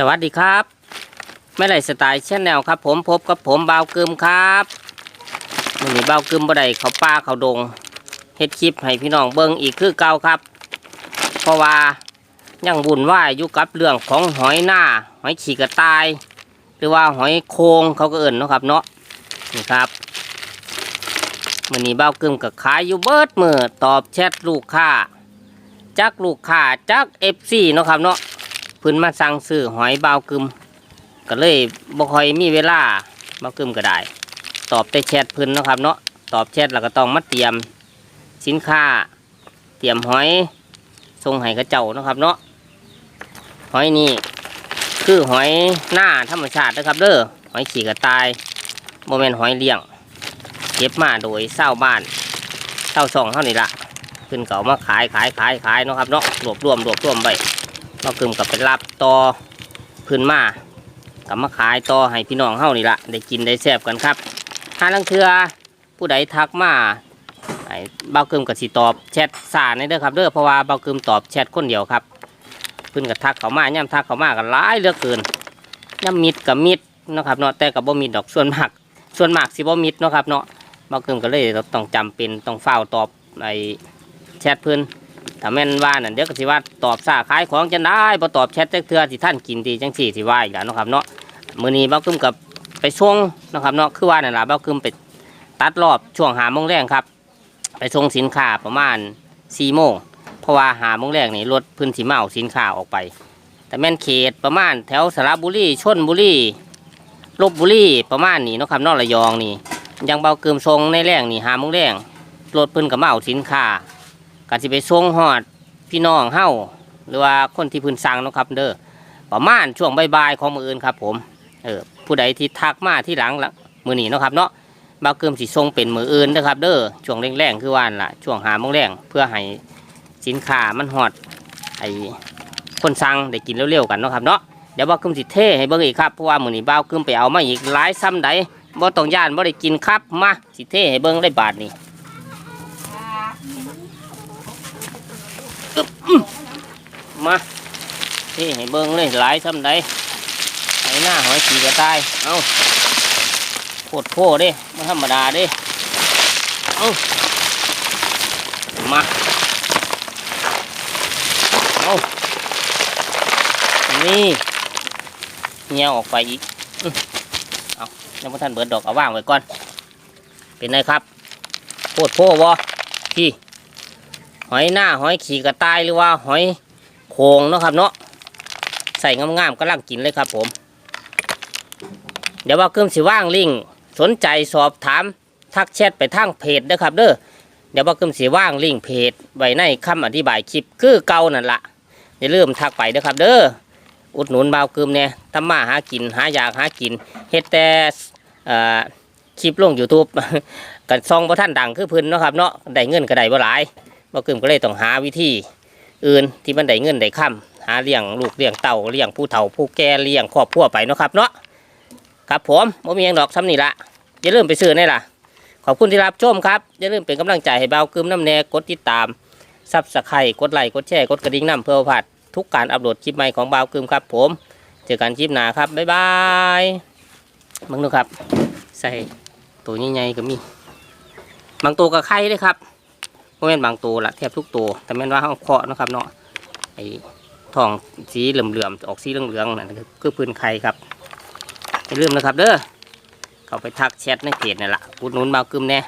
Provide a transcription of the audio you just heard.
สวัสดีครับไม่ไรสไตล์ชแนลครับ ผมพบกับผมบาวกึมครับวันนี้บาวกึมบ่ได้เขาป้าเขาดงเฮ็ดคลิปให้พี่น้องเบิ่งอีกคือเก่าครับ เพราะว่ายังวุ่นวายอยู่กับเรื่องของหอยหน้าหอยฉีกระต่าย หรือว่าหอยโคงเขาก็เอิ่นเนาะครับเนาะนี่ครับวันนี้บ่ากึมกับขายอยู่เบิดมือตอบแชทลูกค้าจักลูกค้าจักเอฟซีเนาะครับเนาะ เพิ่นมาสั่งซื้อหอยบาวกึม ก็เลยบ่ค่อยมีเวลาบาวกึมก็ได้ ตอบแต่แชทเพิ่นเนาะครับเนาะตอบแชทแล้วก็ต้องมาเตรียมสินค้า เตรียมหอยส่งให้กระเจ้าเนาะครับเนาะหอยนี่คือหอยหน้าธรรมชาตินะครับเด้อหอยขี่กระต่ายโมเมนหอยเลี้ยงเก็บมาโดยเศร้าบ้านเศร้าซองเท่านี้ละเพิ่นเก่ามาขายขายขายขายเนาะครับเนาะรวบรวมรวบรวมไป มากึมกับไปรับต่อพื้นมากับมาขายต่อให้พี่น้องเฮานี่ละได้กินได้แซ่บกันครับถ้าลังเทือผู้ใดทักมาไอ้เบากึมกับสิตอบแชทสารนี่เด้อครับเด้อเพราะว่าเบากึมตอบแชทคนเดียวครับเพิ่นกับทักเขามาย่ำทักเขามากันหลายเหลือเกินย่ำมิดกับมิดนะครับเนาะแต่กับบ่มิดดอกส่วนมากส่วนมากสิบ่มิดนะครับเนาะเบากึมก็เลยต้องจำเป็นต้องเฝ้าตอบไอ้แชทเพิ่น ถ้าแม่นว่านั่นเดี๋ยวก็สิว่าตอบสาขายของจะได้พอตอบแชทจักเทื่อสิท่านกินดีจังสี่สิว่าอีกแล้วนะครับเนาะมื้อนี้เบ้ากึมกับไปส่งนะครับเนาะคือว่านั่นล่ะเบ้ากึมไปตัดรอบช่วงหาโมงแรงครับ ไปส่งสินค้าประมาณ4โมงเพราะว่าหาโมงแรงนี่รถพื้นที่เมาสินค้าออกไป แต่แม่นเขตประมาณแถวสระบุรีชนบุรีลบบุรีประมาณนี้นะครับนอกระยองนี่ยังเบากึมส่งในแรงนี่หาโมงแรงรถพิ่นกับเมาสินค้า การสิไปส่งฮอดพี่น้องเฮาหรือว่าคนที่พื้นสั่งนะครับเด้อประมาณช่วงบ่ายๆของมืออื่นครับ ผมเออผู้ใดที่ทักมาที่หลังละมือหนีนะครับเนาะบาเกิมสิส่งเป็นมืออื่นนะครับ เด้อช่วงแรงๆคือว่านละช่วงหามงแรงเพื่อให้สินค้ามันฮอดไอ้คนสั่งได้กินเร็วๆกันนะครับเนาะเดี๋ยวบ่าเกิมสิเท่ให้เบิ่งอีกครับเพราะว่ามื้อนี้บ่าเกิมไปเอามาอีกหลายซ้ำใดบ่ต้องย่านบ่ได้กินครับมาสิเท่ให้เบิ่งได้บาทนี้ มาที่ให้เบิ้งเลยหลายซ้ำใดไอหน้าหอยขีกระต่ายเอาโคตรโคเด้ไม่ธรรมดาเด้เอามาเอานี่เงี้ยออกไปอีกอื้อเอายังไม่ทันเบิดดอกเอาว่างไว้ก่อน เป็นไงครับโคตรโควะพี่ หอยหน้าหอยขี่กระต่ายหรือว่าหอยโคงเนาะครับเนาะใส่งามๆก็ลังกินเลยครับผม เดี๋ยวว่าเกิมสิว่างลิงสนใจสอบถามทักแชทไปทางเพจเด้อครับเด้อเดี๋ยวว่าเกิมสิว่างลิงเพจไว้ในคำอธิบายคลิปคือเก่านั่นละอย่าลืมทักไปเด้อครับ เด้ออุดหนุนบ่าวเกิมเนี่ยทำมาหากินหาอยากหากินเฮ็ดแต่คลิปลง YouTube กันซองบ่ท่านดังคือพิ่นเนาะครับเนาะได้เงินก็ได้บ่หลาย บ่าวเกิมก็เลยต้องหาวิธีอื่นที่มันได้เงินได้ค่ำหาเลี้ยงลูกเลี้ยงเต่าเลี้ยงผู้เฒ่าผู้แก่เลี้ยงครอบครัวไปเนาะครับเนาะครับผมบ่มีหยังดอกซ้ำนี่ละอย่าลืมไปซื้อนี่ล่ะ ขอบคุณที่รับชมครับ อย่าลืมเป็นกำลังใจให้เบากึมน้ำแน่กดติดตามซับสไครต์กดไลค์กดแชร์กดกระดิ่งน้ำเพื่อผ่านทุกการอัปโหลดคลิปใหม่ของเบากึมครับ ผมเจอกันคลิปหน้าครับบ๊ายบายมึงดูครับ ใส่ตัวใหญ่ๆก็มีบางตัวก็ไข่เลยครับ แม่นบางตัวละแทบทุกตัวแต่แม่นว่าเขาเคาะนะครับเนาะไอ้ทองสีเหลื่อมๆออกสีเหลืองๆนั่นคือพื้นไข่ครับอย่าลืมนะครับ เด้อเข้าไปทักแชทในเพจนี่แหละอุดหนุนบากึมแน่